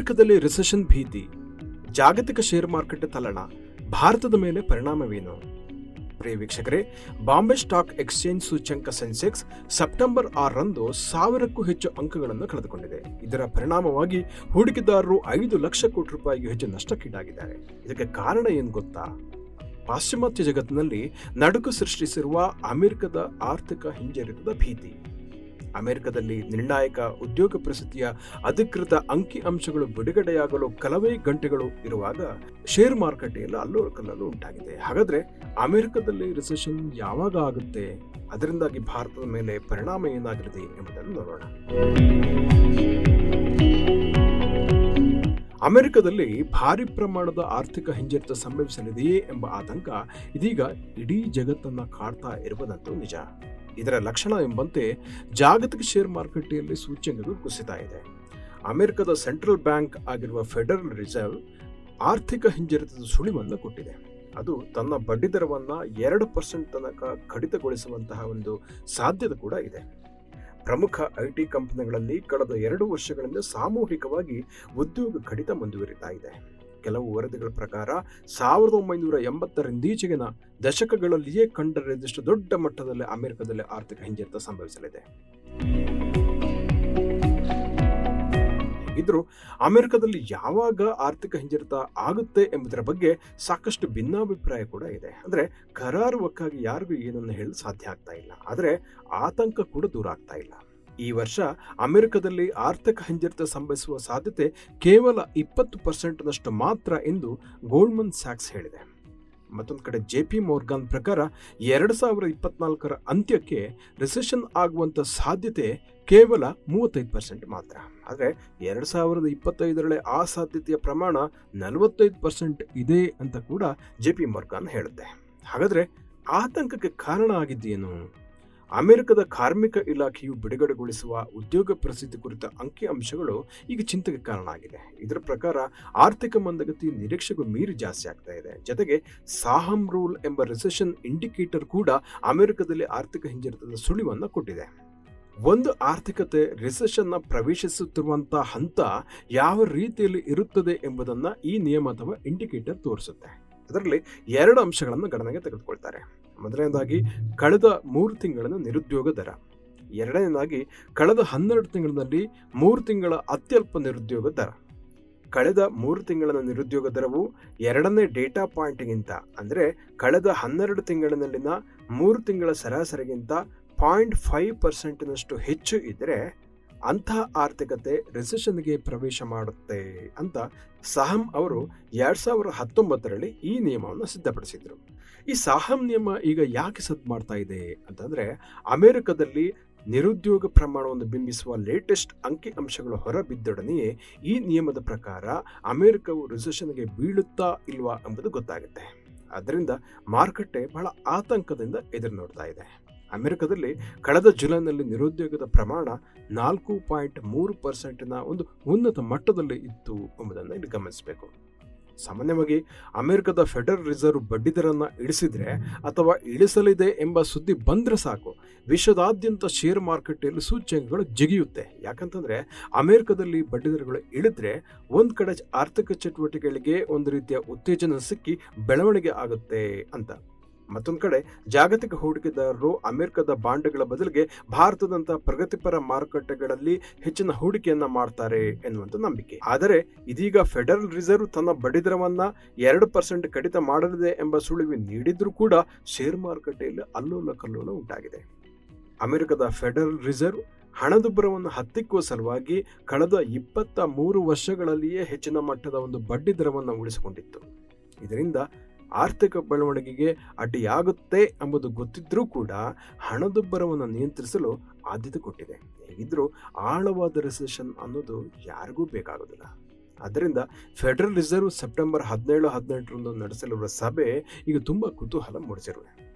ಅಮೆರಿಕದಲ್ಲಿ ರಿಸೆಷನ್ ಭೀತಿ. ಜಾಗತಿಕ ಷೇರು ಮಾರುಕಟ್ಟೆ ತಲ್ಲಣ. ಭಾರತದ ಮೇಲೆ ಪರಿಣಾಮವೇನು ಪ್ರಿಯ ವೀಕ್ಷಕರೇ, ಬಾಂಬೆ ಸ್ಟಾಕ್ ಎಕ್ಸ್ಚೇಂಜ್ ಸೂಚ್ಯಂಕ ಸೆನ್ಸೆಕ್ಸ್ ಸೆಪ್ಟೆಂಬರ್ ಆರರಂದು ಸಾವಿರಕ್ಕೂ ಹೆಚ್ಚು ಅಂಕಗಳನ್ನು ಕಳೆದುಕೊಂಡಿದೆ. ಇದರ ಪರಿಣಾಮವಾಗಿ ಹೂಡಿಕೆದಾರರು ಐದು ಲಕ್ಷ ಕೋಟಿ ರೂಪಾಯಿಗೂ ಹೆಚ್ಚು ನಷ್ಟಕ್ಕೀಡಾಗಿದ್ದಾರೆ. ಇದಕ್ಕೆ ಕಾರಣ ಏನು ಗೊತ್ತಾ? ಪಾಶ್ಚಿಮಾತ್ಯ ಜಗತ್ತಿನಲ್ಲಿ ನಡುಕು ಸೃಷ್ಟಿಸಿರುವ ಅಮೆರಿಕದ ಆರ್ಥಿಕ ಹಿಂಜರಿತದ ಭೀತಿ. ಅಮೆರಿಕದಲ್ಲಿ ನಿರ್ಣಾಯಕ ಉದ್ಯೋಗ ಪ್ರಸಿದ್ಧಿಯ ಅಧಿಕೃತ ಅಂಕಿ ಅಂಶಗಳು ಬಿಡುಗಡೆಯಾಗಲು ಕೆಲವೇ ಗಂಟೆಗಳು ಇರುವಾಗ ಶೇರ್ ಮಾರುಕಟ್ಟೆಯಲ್ಲಿ ಅಲ್ಲೂ ಕಲ್ಲಲು ಉಂಟಾಗಿದೆ. ಹಾಗಾದ್ರೆ ಅಮೆರಿಕದಲ್ಲಿ ರಿಸೆಷನ್ ಯಾವಾಗ ಆಗುತ್ತೆ? ಅದರಿಂದಾಗಿ ಭಾರತದ ಮೇಲೆ ಪರಿಣಾಮ ಏನಾಗಲಿದೆ ಎಂಬುದನ್ನು ನೋಡೋಣ. ಅಮೆರಿಕದಲ್ಲಿ ಭಾರಿ ಪ್ರಮಾಣದ ಆರ್ಥಿಕ ಹಿಂಜರಿತ ಸಂಭವಿಸಲಿದೆಯೇ ಎಂಬ ಆತಂಕ ಇದೀಗ ಇಡೀ ಜಗತ್ತನ್ನು ಕಾಡ್ತಾ ಇರುವುದಂತೂ ನಿಜ. ಇದರ ಲಕ್ಷಣ ಎಂಬಂತೆ ಜಾಗತಿಕ ಶೇರ್ ಮಾರುಕಟ್ಟೆಯಲ್ಲಿ ಸೂಚ್ಯಂಕಗಳು ಕುಸಿತ ಇದೆ. ಅಮೆರಿಕದ ಸೆಂಟ್ರಲ್ ಬ್ಯಾಂಕ್ ಆಗಿರುವ ಫೆಡರಲ್ ರಿಸರ್ವ್ ಆರ್ಥಿಕ ಹಿಂಜರಿತದ ಸುಳಿವನ್ನು ಕೊಟ್ಟಿದೆ. ಅದು ತನ್ನ ಬಡ್ಡಿದರವನ್ನು ಎರಡು ಪರ್ಸೆಂಟ್ ತನಕ ಕಡಿತಗೊಳಿಸುವಂತಹ ಒಂದು ಸಾಧ್ಯತೆ ಕೂಡ ಇದೆ. ಪ್ರಮುಖ ಐಟಿ ಕಂಪನಿಗಳಲ್ಲಿ ಕಳೆದ ಎರಡು ವರ್ಷಗಳಿಂದ ಸಾಮೂಹಿಕವಾಗಿ ಉದ್ಯೋಗ ಕಡಿತ ಮುಂದುವರಿತಾ ಇದೆ. ಕೆಲವು ವರದಿಗಳ ಪ್ರಕಾರ ಸಾವಿರದ ಒಂಬೈನೂರ ಎಂಬತ್ತರಿಂದೀಚೆಗಿನ ದಶಕಗಳಲ್ಲಿಯೇ ಕಂಡರಿದಷ್ಟು ದೊಡ್ಡ ಮಟ್ಟದಲ್ಲಿ ಅಮೆರಿಕದಲ್ಲಿ ಆರ್ಥಿಕ ಹಿಂಜರಿತ ಸಂಭವಿಸಲಿದೆ. ಇದ್ರೂ ಅಮೆರಿಕದಲ್ಲಿ ಯಾವಾಗ ಆರ್ಥಿಕ ಹಿಂಜರಿತ ಆಗುತ್ತೆ ಎಂಬುದರ ಬಗ್ಗೆ ಸಾಕಷ್ಟು ಭಿನ್ನಾಭಿಪ್ರಾಯ ಕೂಡ ಇದೆ. ಅಂದ್ರೆ ಕರಾರುವಕ್ಕಾಗಿ ಯಾರಿಗೂ ಏನನ್ನು ಹೇಳಲು ಸಾಧ್ಯ ಆಗ್ತಾ ಇಲ್ಲ. ಆದರೆ ಆತಂಕ ಕೂಡ ದೂರ ಆಗ್ತಾ ಇಲ್ಲ. ಈ ವರ್ಷ ಅಮೆರಿಕದಲ್ಲಿ ಆರ್ಥಿಕ ಹಿಂಜರಿತ ಸಂಭವಿಸುವ ಸಾಧ್ಯತೆ ಕೇವಲ ಇಪ್ಪತ್ತು ಪರ್ಸೆಂಟ್ನಷ್ಟು ಮಾತ್ರ ಎಂದು ಗೋಲ್ಡ್ಮನ್ ಸ್ಯಾಕ್ಸ್ ಹೇಳಿದೆ. ಮತ್ತೊಂದು ಕಡೆ ಜೆ ಪಿ ಮೋರ್ಗಾನ್ ಪ್ರಕಾರ ಎರಡು ಸಾವಿರದ ಇಪ್ಪತ್ನಾಲ್ಕರ ಅಂತ್ಯಕ್ಕೆ ರಿಸೆಷನ್ ಆಗುವಂಥ ಸಾಧ್ಯತೆ ಕೇವಲ ಮೂವತ್ತೈದು ಪರ್ಸೆಂಟ್ ಮಾತ್ರ. ಆದರೆ ಎರಡು ಸಾವಿರದ ಇಪ್ಪತ್ತೈದರಲ್ಲೇ ಆ ಸಾಧ್ಯತೆಯ ಪ್ರಮಾಣ ನಲವತ್ತೈದು ಪರ್ಸೆಂಟ್ ಇದೆ ಅಂತ ಕೂಡ ಜೆ ಪಿ ಮೋರ್ಗಾನ್ ಹೇಳುತ್ತೆ. ಹಾಗಾದರೆ ಆತಂಕಕ್ಕೆ ಕಾರಣ ಆಗಿದ್ದೇನು? ಅಮೆರಿಕದ ಕಾರ್ಮಿಕ ಇಲಾಖೆಯು ಬಿಡುಗಡೆಗೊಳಿಸುವ ಉದ್ಯೋಗ ಪರಿಸ್ಥಿತಿ ಕುರಿತ ಅಂಕಿ ಅಂಶಗಳು ಈಗ ಚಿಂತೆಗೆ ಕಾರಣ ಆಗಿದೆ ಇದರ ಪ್ರಕಾರ ಆರ್ಥಿಕ ಮಂದಗತಿ ನಿರೀಕ್ಷೆಗೂ ಮೀರಿ ಜಾಸ್ತಿ ಆಗ್ತಾ ಇದೆ. ಜೊತೆಗೆ ಸಾಹಮ್ ರೂಲ್ ಎಂಬ ರಿಸೆಷನ್ ಇಂಡಿಕೇಟರ್ ಕೂಡ ಅಮೆರಿಕದಲ್ಲಿ ಆರ್ಥಿಕ ಹಿಂಜರಿತದ ಸುಳಿವನ್ನು ಕೊಟ್ಟಿದೆ. ಒಂದು ಆರ್ಥಿಕತೆ ರಿಸೆಷನ್ನ ಪ್ರವೇಶಿಸುತ್ತಿರುವಂತಹ ಹಂತ ಯಾವ ರೀತಿಯಲ್ಲಿ ಇರುತ್ತದೆ ಎಂಬುದನ್ನು ಈ ನಿಯಮ ಅಥವಾ ಇಂಡಿಕೇಟರ್ ತೋರಿಸುತ್ತೆ. ಅದರಲ್ಲಿ ಎರಡು ಅಂಶಗಳನ್ನು ಗಣನೆಗೆ ತೆಗೆದುಕೊಳ್ತಾರೆ. ಮೊದಲನೇದಾಗಿ, ಕಳೆದ ಮೂರು ತಿಂಗಳನ್ನು ನಿರುದ್ಯೋಗ ದರ. ಎರಡನೇದಾಗಿ, ಕಳೆದ ಹನ್ನೆರಡು ತಿಂಗಳಲ್ಲಿ ಮೂರು ತಿಂಗಳ ಅತ್ಯಲ್ಪ ನಿರುದ್ಯೋಗ ದರ. ಕಳೆದ ಮೂರು ತಿಂಗಳ ನಿರುದ್ಯೋಗ ದರವು ಎರಡನೇ ಡೇಟಾ ಪಾಯಿಂಟ್ಗಿಂತ, ಅಂದರೆ ಕಳೆದ ಹನ್ನೆರಡು ತಿಂಗಳಿನಲ್ಲಿನ ಮೂರು ತಿಂಗಳ ಸರಾಸರಿಗಿಂತ ಪಾಯಿಂಟ್ ಫೈವ್ ಪರ್ಸೆಂಟಿನಷ್ಟು ಹೆಚ್ಚು ಇದ್ದರೆ ಅಂತಹ ಆರ್ಥಿಕತೆ ರೆಸೆಷನ್ಗೆ ಪ್ರವೇಶ ಮಾಡುತ್ತೆ ಅಂತ ಸಹಮ್ ಅವರು ಎರಡ್ ಸಾವಿರ ಹತ್ತೊಂಬತ್ತರಲ್ಲಿ ಈ ನಿಯಮವನ್ನು ಸಿದ್ಧಪಡಿಸಿದರು. ಈ ಸಾಹಂ ನಿಯಮ ಈಗ ಯಾಕೆ ಸದ್ದು ಮಾಡ್ತಾ ಇದೆ ಅಂತಂದ್ರೆ ಅಮೆರಿಕದಲ್ಲಿ ನಿರುದ್ಯೋಗ ಪ್ರಮಾಣವನ್ನು ಬಿಂಬಿಸುವ ಲೇಟೆಸ್ಟ್ ಅಂಕಿ ಅಂಶಗಳು ಹೊರಬಿದ್ದೊಡನೆಯೇ ಈ ನಿಯಮದ ಪ್ರಕಾರ ಅಮೆರಿಕವು ರಿಸೆಷನ್ಗೆ ಬೀಳುತ್ತಾ ಇಲ್ವಾ ಎಂಬುದು ಗೊತ್ತಾಗುತ್ತೆ. ಆದ್ದರಿಂದ ಮಾರುಕಟ್ಟೆ ಬಹಳ ಆತಂಕದಿಂದ ಎದುರು ನೋಡ್ತಾ ಇದೆ. ಅಮೆರಿಕದಲ್ಲಿ ಕಳೆದ ಜುಲೈನಲ್ಲಿ ನಿರುದ್ಯೋಗದ ಪ್ರಮಾಣ ನಾಲ್ಕು ಪಾಯಿಂಟ್ ಮೂರು ಪರ್ಸೆಂಟ್ನ ಒಂದು ಉನ್ನತ ಮಟ್ಟದಲ್ಲಿ ಇತ್ತು ಎಂಬುದನ್ನು ಇಲ್ಲಿ ಗಮನಿಸಬೇಕು. ಸಾಮಾನ್ಯವಾಗಿ ಅಮೆರಿಕದ ಫೆಡರಲ್ ರಿಸರ್ವ್ ಬಡ್ಡಿದರನ್ನು ಇಳಿಸಿದರೆ ಅಥವಾ ಇಳಿಸಲಿದೆ ಎಂಬ ಸುದ್ದಿ ಬಂದರೆ ಸಾಕು. ವಿಶ್ವದಾದ್ಯಂತ ಶೇರ್ ಮಾರುಕಟ್ಟೆಯಲ್ಲಿ ಸೂಚ್ಯಂಕಗಳು ಜಿಗಿಯುತ್ತೆ. ಯಾಕಂತಂದರೆ ಅಮೆರಿಕದಲ್ಲಿ ಬಡ್ಡಿದರಗಳು ಇಳಿದ್ರೆ ಒಂದು ಕಡೆ ಆರ್ಥಿಕ ಚಟುವಟಿಕೆಗಳಿಗೆ ಒಂದು ರೀತಿಯ ಉತ್ತೇಜನ ಸಿಕ್ಕಿ ಬೆಳವಣಿಗೆ ಆಗುತ್ತೆ ಅಂತ. ಮತ್ತೊಂದು ಕಡೆ, ಜಾಗತಿಕ ಹೂಡಿಕೆದಾರರು ಅಮೆರಿಕದ ಬಾಂಡ್ಗಳ ಬದಲಿಗೆ ಭಾರತದಂತಹ ಪ್ರಗತಿಪರ ಮಾರುಕಟ್ಟೆಗಳಲ್ಲಿ ಹೆಚ್ಚಿನ ಹೂಡಿಕೆಯನ್ನ ಮಾಡ್ತಾರೆ ಎನ್ನುವಂತ ನಂಬಿಕೆ. ಆದರೆ, ಇದೀಗ ಫೆಡರಲ್ ರಿಸರ್ವ್ ತನ್ನ ಬಡ್ಡಿದರವನ್ನು ಎರಡು ಪರ್ಸೆಂಟ್ ಕಡಿತ ಮಾಡಲಿದೆ ಎಂಬ ಸುಳಿವು ನೀಡಿದ್ರೂ ಕೂಡ ಶೇರ್ ಮಾರುಕಟ್ಟೆಯಲ್ಲಿ ಅಲ್ಲೋಲ ಕಲ್ಲೋಲ ಉಂಟಾಗಿದೆ. ಅಮೆರಿಕದ ಫೆಡರಲ್ ರಿಸರ್ವ್ ಹಣದುಬ್ಬರವನ್ನು ಹತ್ತಿಕ್ಕುವ ಸಲುವಾಗಿ ಕಳೆದ ಇಪ್ಪತ್ತ ಮೂರು ವರ್ಷಗಳಲ್ಲಿಯೇ ಹೆಚ್ಚಿನ ಮಟ್ಟದ ಒಂದು ಬಡ್ಡಿ ದರವನ್ನು ಉಳಿಸಿಕೊಂಡಿತ್ತು. ಇದರಿಂದ ಆರ್ಥಿಕ ಬೆಳವಣಿಗೆಗೆ ಅಡ್ಡಿಯಾಗುತ್ತೆ ಎಂಬುದು ಗೊತ್ತಿದ್ರೂ ಕೂಡ ಹಣದುಬ್ಬರವನ್ನು ನಿಯಂತ್ರಿಸಲು ಆದ್ಯತೆ ಕೊಟ್ಟಿದೆ. ಹೇಗಿದ್ರೂ ಆಳವಾದ ರಿಸೆಷನ್ ಅನ್ನೋದು ಯಾರಿಗೂ ಬೇಕಾಗೋದಿಲ್ಲ. ಆದ್ದರಿಂದ ಫೆಡರಲ್ ರಿಸರ್ವ್ ಸೆಪ್ಟೆಂಬರ್ ಹದಿನೇಳು, ಹದಿನೆಂಟರಂದು ನಡೆಸಲಿರುವ ಸಭೆ ಈಗ ತುಂಬ ಕುತೂಹಲ ಮೂಡಿಸಿರುವೆ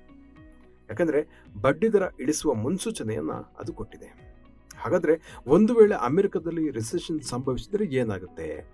ಯಾಕಂದರೆ ಬಡ್ಡಿದರ ಇಳಿಸುವ ಮುನ್ಸೂಚನೆಯನ್ನು ಅದು ಕೊಟ್ಟಿದೆ. ಹಾಗಾದರೆ ಒಂದು ವೇಳೆ ಅಮೆರಿಕದಲ್ಲಿ ರಿಸೆಷನ್ ಸಂಭವಿಸಿದರೆ ಏನಾಗುತ್ತೆ?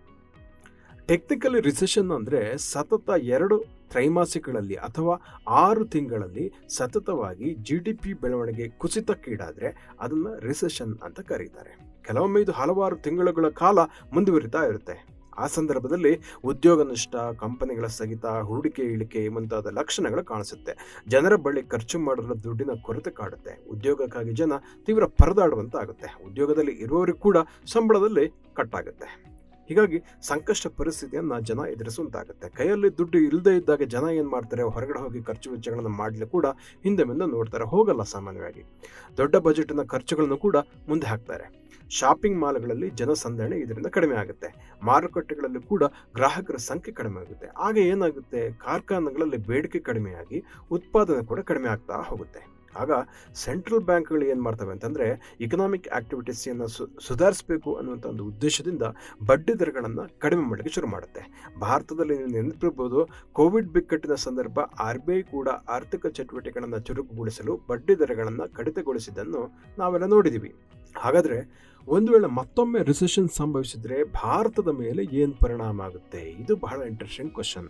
ಟೆಕ್ನಿಕಲಿ ರಿಸೆಷನ್ ಅಂದರೆ ಸತತ ಎರಡು ತ್ರೈಮಾಸಿಕಗಳಲ್ಲಿ ಅಥವಾ ಆರು ತಿಂಗಳಲ್ಲಿ ಸತತವಾಗಿ ಜಿ ಡಿ ಪಿ ಬೆಳವಣಿಗೆ ಕುಸಿತಕ್ಕೀಡಾದರೆ ಅದನ್ನ ರಿಸೆಷನ್ ಅಂತ ಕರೀತಾರೆ. ಕೆಲವೊಮ್ಮೆ ಇದು ಹಲವಾರು ತಿಂಗಳುಗಳ ಕಾಲ ಮುಂದುವರಿತಾ ಇರುತ್ತೆ. ಆ ಸಂದರ್ಭದಲ್ಲಿ ಉದ್ಯೋಗ ನಷ್ಟ ಕಂಪನಿಗಳ ಸ್ಥಗಿತ ಹೂಡಿಕೆ, ಇಳಿಕೆ ಮುಂತಾದ ಲಕ್ಷಣಗಳು ಕಾಣಿಸುತ್ತೆ. ಜನರ ಬಳಿ ಖರ್ಚು ಮಾಡಲು ದುಡ್ಡಿನ ಕೊರತೆ ಕಾಡುತ್ತೆ. ಉದ್ಯೋಗಕ್ಕಾಗಿ ಜನ ತೀವ್ರ ಪರದಾಡುವಂತಾಗುತ್ತೆ. ಉದ್ಯೋಗದಲ್ಲಿ ಇರುವವರಿಗೂ ಕೂಡ ಸಂಬಳದಲ್ಲಿ ಕಟ್ಟಾಗುತ್ತೆ. ಹೀಗಾಗಿ ಸಂಕಷ್ಟ ಪರಿಸ್ಥಿತಿಯನ್ನು ಜನ ಎದುರಿಸುವಂತಾಗುತ್ತೆ. ಕೈಯಲ್ಲಿ ದುಡ್ಡು ಇಲ್ಲದೆ ಇದ್ದಾಗ ಜನ ಏನು ಮಾಡ್ತಾರೆ? ಹೊರಗಡೆ ಹೋಗಿ ಖರ್ಚು ವೆಚ್ಚಗಳನ್ನು ಮಾಡಲಿ ಕೂಡ ಹಿಂದೆ ಮುಂದೆ ನೋಡ್ತಾರೆ. ಹೋಗಲ್ಲ ಸಾಮಾನ್ಯವಾಗಿ. ದೊಡ್ಡ ಬಜೆಟ್ನ ಖರ್ಚುಗಳನ್ನು ಕೂಡ ಮುಂದೆ ಹಾಕ್ತಾರೆ. ಶಾಪಿಂಗ್ ಮಾಲ್ಗಳಲ್ಲಿ ಜನಸಂದಣಿ ಇದರಿಂದ ಕಡಿಮೆ ಆಗುತ್ತೆ. ಮಾರುಕಟ್ಟೆಗಳಲ್ಲಿ ಕೂಡ ಗ್ರಾಹಕರ ಸಂಖ್ಯೆ ಕಡಿಮೆ ಆಗುತ್ತೆ. ಆಗ ಏನಾಗುತ್ತೆ? ಕಾರ್ಖಾನೆಗಳಲ್ಲಿ ಬೇಡಿಕೆ ಕಡಿಮೆಯಾಗಿ ಉತ್ಪಾದನೆ ಕೂಡ ಕಡಿಮೆ ಆಗ್ತಾ ಹೋಗುತ್ತೆ. ಆಗ ಸೆಂಟ್ರಲ್ ಬ್ಯಾಂಕ್ಗಳು ಏನು ಮಾಡ್ತವೆ ಅಂತಂದರೆ ಇಕನಾಮಿಕ್ ಆಕ್ಟಿವಿಟೀಸನ್ನು ಸು, ಸುಧಾರಿಸಬೇಕು ಅನ್ನುವಂಥ ಒಂದು ಉದ್ದೇಶದಿಂದ ಬಡ್ಡಿ ದರಗಳನ್ನು ಕಡಿಮೆ ಮಾಡಲಿಕ್ಕೆ ಶುರು ಮಾಡುತ್ತೆ. ಭಾರತದಲ್ಲಿ ನೀವು ನೆನಪಿರ್ಬೋದು, ಕೋವಿಡ್ ಬಿಕ್ಕಟ್ಟಿನ ಸಂದರ್ಭ ಆರ್ ಬಿ ಐ ಕೂಡ ಆರ್ಥಿಕ ಚಟುವಟಿಕೆಗಳನ್ನು ಚುರುಕುಗೊಳಿಸಲು ಬಡ್ಡಿ ದರಗಳನ್ನು ಕಡಿತಗೊಳಿಸಿದ್ದನ್ನು ನಾವೆಲ್ಲ ನೋಡಿದ್ದೀವಿ ಹಾಗಾದರೆ ಒಂದು ವೇಳೆ ಮತ್ತೊಮ್ಮೆ ರಿಸೆಷನ್ ಸಂಭವಿಸಿದರೆ ಭಾರತದ ಮೇಲೆ ಏನು ಪರಿಣಾಮ ಆಗುತ್ತೆ? ಇದು ಬಹಳ ಇಂಟ್ರೆಸ್ಟಿಂಗ್ ಕ್ವಶನ್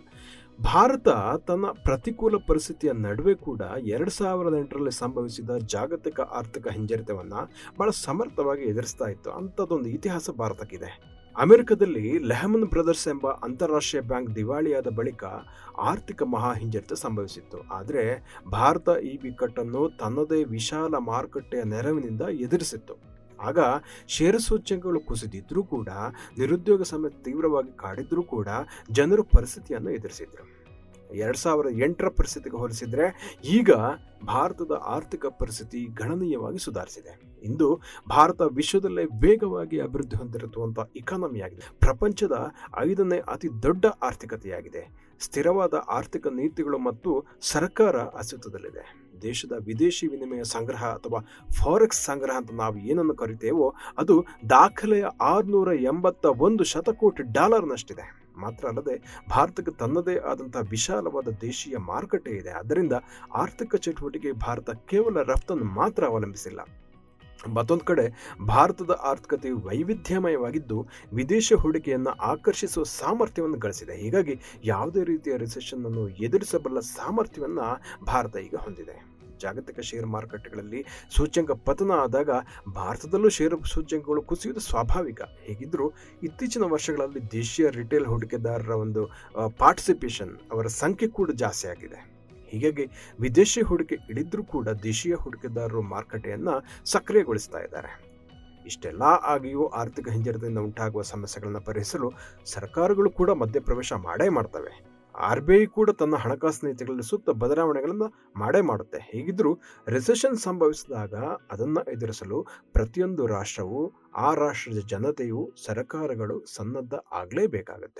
ಭಾರತ ತನ್ನ ಪ್ರತಿಕೂಲ ಪರಿಸ್ಥಿತಿಯ ನಡುವೆ ಕೂಡ ಎರಡು ಸಾವಿರದ ಎಂಟರಲ್ಲಿ ಸಂಭವಿಸಿದ ಜಾಗತಿಕ ಆರ್ಥಿಕ ಹಿಂಜರಿತವನ್ನು ಬಹಳ ಸಮರ್ಥವಾಗಿ ಎದುರಿಸ್ತಾ ಇತ್ತು. ಅಂಥದ್ದೊಂದು ಇತಿಹಾಸ ಭಾರತಕ್ಕಿದೆ. ಅಮೆರಿಕದಲ್ಲಿ ಲೆಹಮನ್ ಬ್ರದರ್ಸ್ ಎಂಬ ಅಂತಾರಾಷ್ಟ್ರೀಯ ಬ್ಯಾಂಕ್ ದಿವಾಳಿಯಾದ ಬಳಿಕ ಆರ್ಥಿಕ ಮಹಾ ಹಿಂಜರಿತ ಸಂಭವಿಸಿತ್ತು. ಆದರೆ ಭಾರತ ಈ ಬಿಕ್ಕಟ್ಟನ್ನು ತನ್ನದೇ ವಿಶಾಲ ಮಾರುಕಟ್ಟೆಯ ನೆರವಿನಿಂದ ಎದುರಿಸಿತ್ತು. ಆಗ ಷೇರು ಸೂಚ್ಯಂಕಗಳು ಕುಸಿದಿದ್ರೂ ಕೂಡ, ನಿರುದ್ಯೋಗ ಸಮಸ್ಯೆ ತೀವ್ರವಾಗಿ ಕಾಡಿದ್ರೂ ಕೂಡ ಜನರು ಪರಿಸ್ಥಿತಿಯನ್ನು ಎದುರಿಸಿದ್ರು. ಎರಡ್ ಸಾವಿರದ ಎಂಟರ ಪರಿಸ್ಥಿತಿಗೆ ಹೋಲಿಸಿದ್ರೆ ಈಗ ಭಾರತದ ಆರ್ಥಿಕ ಪರಿಸ್ಥಿತಿ ಗಣನೀಯವಾಗಿ ಸುಧಾರಿಸಿದೆ. ಇಂದು ಭಾರತ ವಿಶ್ವದಲ್ಲೇ ವೇಗವಾಗಿ ಅಭಿವೃದ್ಧಿ ಹೊಂದಿರುವಂಥ ಇಕಾನಮಿ ಆಗಿದೆ. ಪ್ರಪಂಚದ ಐದನೇ ಅತಿ ದೊಡ್ಡ ಆರ್ಥಿಕತೆಯಾಗಿದೆ. ಸ್ಥಿರವಾದ ಆರ್ಥಿಕ ನೀತಿಗಳು ಮತ್ತು ಸರ್ಕಾರ ಅಸ್ತಿತ್ವದಲ್ಲಿದೆ. ದೇಶದ ವಿದೇಶಿ ವಿನಿಮಯ ಸಂಗ್ರಹ ಅಥವಾ ಫಾರೆಕ್ಸ್ ಸಂಗ್ರಹ ಅಂತ ನಾವು ಏನನ್ನು ಕರಿತೇವೋ ಅದು ದಾಖಲೆಯ ಆರುನೂರ ಎಂಬತ್ತ ಒಂದು ಶತಕೋಟಿ ಡಾಲರ್ನಷ್ಟಿದೆ. ಮಾತ್ರ ಅಲ್ಲದೆ ಭಾರತಕ್ಕೆ ತನ್ನದೇ ಆದಂತಹ ವಿಶಾಲವಾದ ದೇಶೀಯ ಮಾರುಕಟ್ಟೆ ಇದೆ. ಅದರಿಂದ ಆರ್ಥಿಕ ಚಟುವಟಿಕೆ ಭಾರತ ಕೇವಲ ರಫ್ತನ್ನು ಮಾತ್ರ ಅವಲಂಬಿಸಿಲ್ಲ. ಮತ್ತೊಂದು ಕಡೆ, ಭಾರತದ ಆರ್ಥಿಕತೆಯು ವೈವಿಧ್ಯಮಯವಾಗಿದ್ದು, ವಿದೇಶ ಹೂಡಿಕೆಯನ್ನು ಆಕರ್ಷಿಸುವ ಸಾಮರ್ಥ್ಯವನ್ನು ಗಳಿಸಿದೆ. ಹೀಗಾಗಿ ಯಾವುದೇ ರೀತಿಯ ರಿಸೆಷನ್ನನ್ನು ಎದುರಿಸಬಲ್ಲ ಸಾಮರ್ಥ್ಯವನ್ನು ಭಾರತ ಈಗ ಹೊಂದಿದೆ. ಜಾಗತಿಕ ಷೇರು ಮಾರುಕಟ್ಟೆಗಳಲ್ಲಿ ಸೂಚ್ಯಂಕ ಪತನ ಆದಾಗ ಭಾರತದಲ್ಲೂ ಷೇರು ಸೂಚ್ಯಂಕಗಳು ಕುಸಿಯುವುದು ಸ್ವಾಭಾವಿಕ. ಹೇಗಿದ್ದರೂ ಇತ್ತೀಚಿನ ವರ್ಷಗಳಲ್ಲಿ ದೇಶೀಯ ರಿಟೇಲ್ ಹೂಡಿಕೆದಾರರ ಒಂದು ಪಾರ್ಟಿಸಿಪೇಷನ್ ಅವರ ಸಂಖ್ಯೆ ಕೂಡ ಜಾಸ್ತಿ ಆಗಿದೆ. ಹೀಗಾಗಿ ವಿದೇಶಿ ಹೂಡಿಕೆ ಇಳಿದ್ರೂ ಕೂಡ ದೇಶೀಯ ಹೂಡಿಕೆದಾರರು ಮಾರುಕಟ್ಟೆಯನ್ನು ಸಕ್ರಿಯಗೊಳಿಸ್ತಾ ಇದ್ದಾರೆ. ಇಷ್ಟೆಲ್ಲ ಆಗಿಯೂ ಆರ್ಥಿಕ ಹಿಂಜರಿತದಿಂದ ಉಂಟಾಗುವ ಸಮಸ್ಯೆಗಳನ್ನು ಪರಿಹರಿಸಲು ಸರ್ಕಾರಗಳು ಕೂಡ ಮಧ್ಯಪ್ರವೇಶ ಮಾಡೇ ಮಾಡ್ತವೆ. ಆರ್ ಬಿ ಐ ಕೂಡ ತನ್ನ ಹಣಕಾಸು ನೀತಿಗಳಲ್ಲಿ ಸೂಕ್ತ ಬದಲಾವಣೆಗಳನ್ನು ಮಾಡೇ ಮಾಡುತ್ತೆ. ಹೀಗಿದ್ರೂ ರಿಸೆಷನ್ ಸಂಭವಿಸಿದಾಗ ಅದನ್ನು ಎದುರಿಸಲು ಪ್ರತಿಯೊಂದು ರಾಷ್ಟ್ರವು, ಆ ರಾಷ್ಟ್ರದ ಜನತೆಯು, ಸರ್ಕಾರಗಳು ಸನ್ನದ್ಧ ಆಗಲೇಬೇಕಾಗತ್ತೆ.